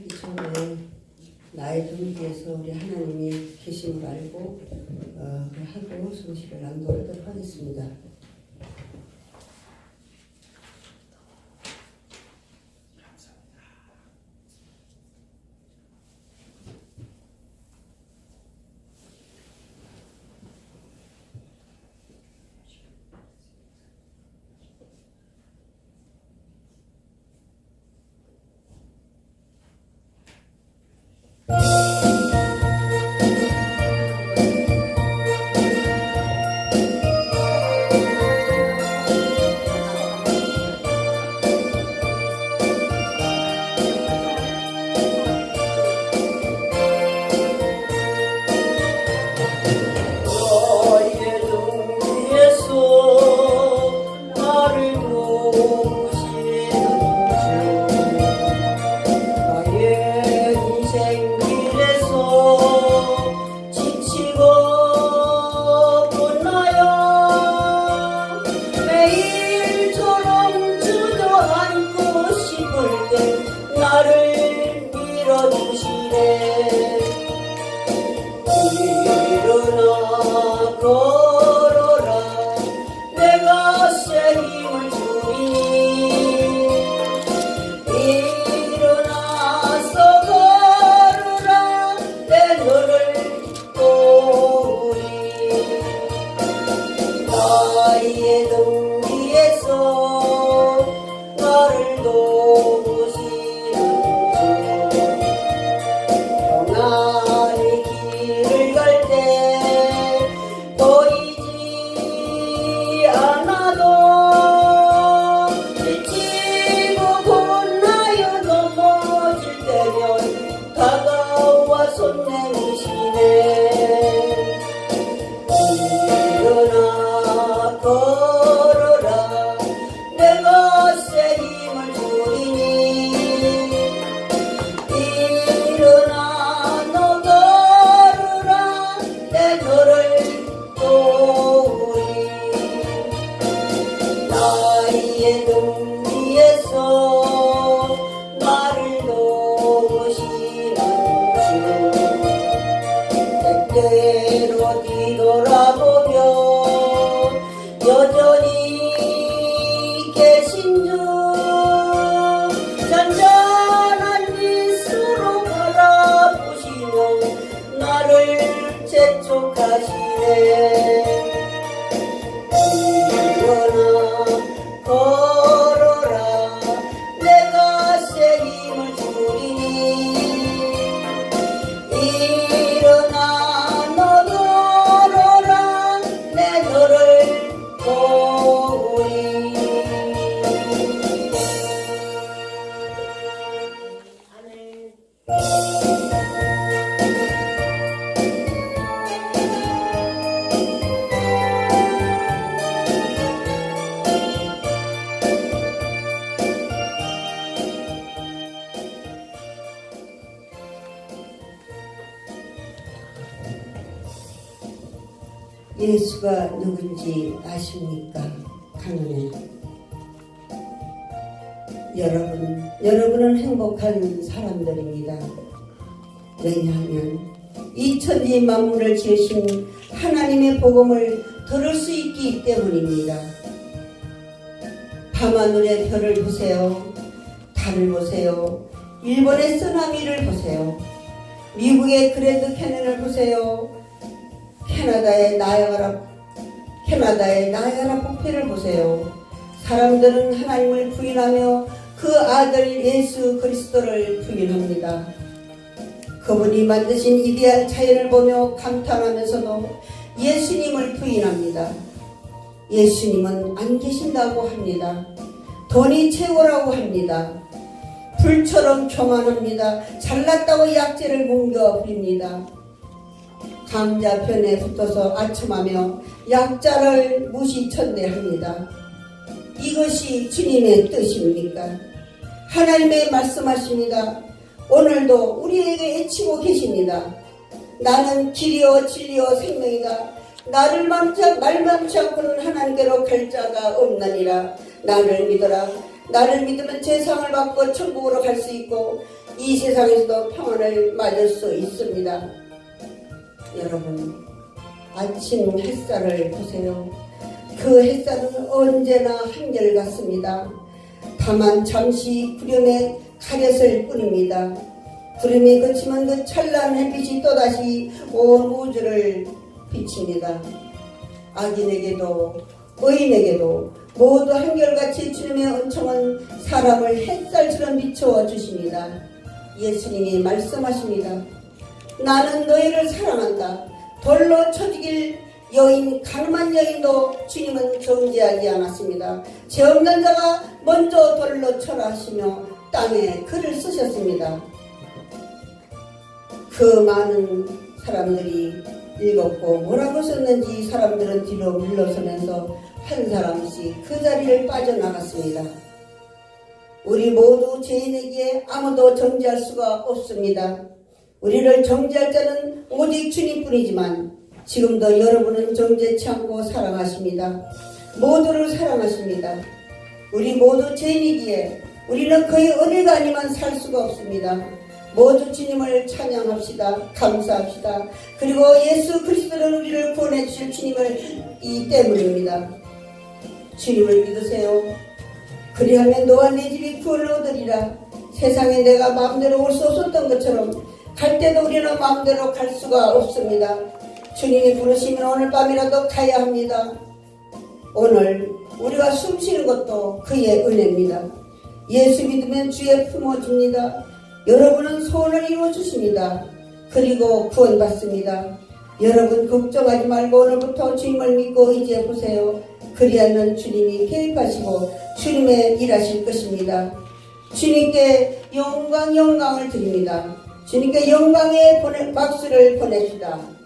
하기 전에 나의 동기에서 우리 하나님이 계심을 알고 어, 하고 성실을 낭독하도록 하겠습니다. 다 여전히 계신 주 예수가 누군지 아십니까? 강은혜. 여러분, 여러분은 행복한 사람들입니다. 왜냐하면 이 천지 만물을 지으신 하나님의 복음을 들을 수 있기 때문입니다. 밤하늘의 별을 보세요. 달을 보세요. 일본의 쓰나미를 보세요. 미국의 그랜드 캐년을 보세요. 캐나다의 나야가라 캐나다의 나야가라 폭포를 보세요. 사람들은 하나님을 부인하며 그 아들 예수 그리스도를 부인합니다. 그분이 만드신 이데al 자연을 보며 감탄하면서도 예수님을 부인합니다. 예수님은 안 계신다고 합니다. 돈이 최고라고 합니다. 불처럼 교만합니다. 잘났다고 약재를 뭉겨 부립니다. 강자 편에 붙어서 아첨하며 약자를 무시천대합니다. 이것이 주님의 뜻입니까? 하나님의 말씀하십니다. 오늘도 우리에게 애치고 계십니다. 나는 길이요 진리요 생명이다. 나를 맘치, 말 맘치 않고는 하나님께로 갈 자가 없나니라. 나를 믿어라. 나를 믿으면 재상을 받고 천국으로 갈 수 있고 이 세상에서도 평안을 맞을 수 있습니다. 여러분, 아침 햇살을 보세요. 그 햇살은 언제나 한결같습니다. 다만 잠시 구름에 가렸을 뿐입니다. 구름이 그치면 그 찬란한 햇빛이 또다시 온 우주를 비칩니다. 악인에게도 의인에게도 모두 한결같이 주님의 은총은 사람을 햇살처럼 비추어 주십니다. 예수님이 말씀하십니다. 나는 너희를 사랑한다. 돌로 쳐죽일 여인, 가늠한 여인도 주님은 정죄하지 않았습니다. 죄 없는 자가 먼저 돌로 쳐라 하시며 땅에 글을 쓰셨습니다. 그 많은 사람들이 읽었고 뭐라고 썼는지 사람들은 뒤로 물러서면서 한 사람씩 그 자리를 빠져나갔습니다. 우리 모두 죄인에게 아무도 정죄할 수가 없습니다. 우리를 정죄할 자는 오직 주님뿐이지만 지금도 여러분은 정죄치 않고 사랑하십니다. 모두를 사랑하십니다. 우리 모두 죄인이기에 우리는 그의 은혜가 아니면 살 수가 없습니다. 모두 주님을 찬양합시다. 감사합시다. 그리고 예수 그리스도는 우리를 구원해 주실 주님을 이 때문입니다. 주님을 믿으세요. 그리하면 너와 내 집이 구원을 얻으리라. 세상에 내가 마음대로 올 수 없었던 것처럼 갈 때도 우리는 마음대로 갈 수가 없습니다. 주님이 부르시면 오늘 밤이라도 가야 합니다. 오늘 우리가 숨 쉬는 것도 그의 은혜입니다. 예수 믿으면 주의 품어줍니다. 여러분은 소원을 이루어주십니다. 그리고 구원받습니다. 여러분 걱정하지 말고 오늘부터 주님을 믿고 의지해 보세요. 그리하면 주님이 개입하시고 주님의 일하실 것입니다. 주님께 영광 영광을 드립니다. 주님께 영광의 보내, 박수를 보냅시다.